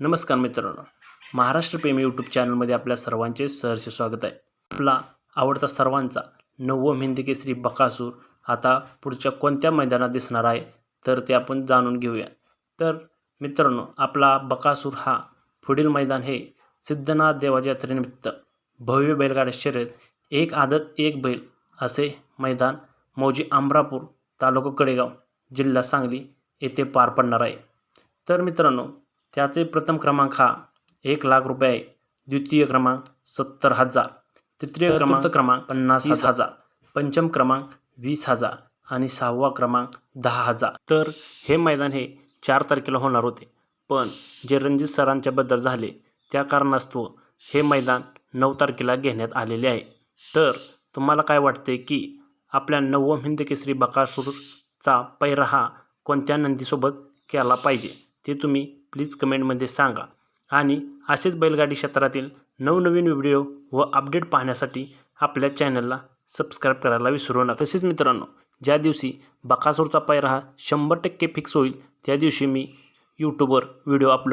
नमस्कार मित्रांनो. महाराष्ट्र प्रेमी यूट्यूब चॅनलमध्ये आपल्या सर्वांचे सहर्ष स्वागत आहे. आपला आवडता सर्वांचा नवम हिंदी केसरी बकासूर आता पुढच्या कोणत्या मैदानात दिसणार आहे तर ते आपण जाणून घेऊया. तर मित्रांनो आपला बकासूर हा पुढील मैदान हे सिद्धनाथ देवाच्या यात्रेनिमित्त भव्य बैलगाड्या शर्यत एक आदत एक बैल असे मैदान मौजी आमरापूर तालुका कडेगाव जिल्हा सांगली येथे पार पडणार आहे. तर मित्रांनो त्याचे प्रथम क्रमांक हा एक लाख रुपये आहे द्वितीय क्रमांक सत्तर हजार तृतीय क्रमांक क्रमांक पन्नास हजार. पंचम क्रमांक वीस हजार आणि सहावा क्रमांक दहा हजार. तर हे मैदान हे चार तारखेला होणार होते. पण जे रणजित सरांच्याबद्दल झाले त्या कारणास्तव हे मैदान नऊ तारखेला घेण्यात आलेले आहे. तर तुम्हाला काय वाटते की आपल्या नवम हिंद केसरी बकासूरचा पैरा हा कोणत्या नंदीसोबत केला पाहिजे? ते तुम्ही प्लीज कमेंटमध्ये सांगा. आणि असेच बैलगाडी क्षेत्रातील नवनवीन व्हिडिओ व अपडेट पाहण्यासाठी आपल्या चॅनलला सबस्क्राईब करायला विसरू नका. तसेच मित्रांनो ज्या दिवशी बकासूरचा पायरा हा शंभर टक्के फिक्स होईल त्या दिवशी मी यूट्यूबवर व्हिडिओ अपलोड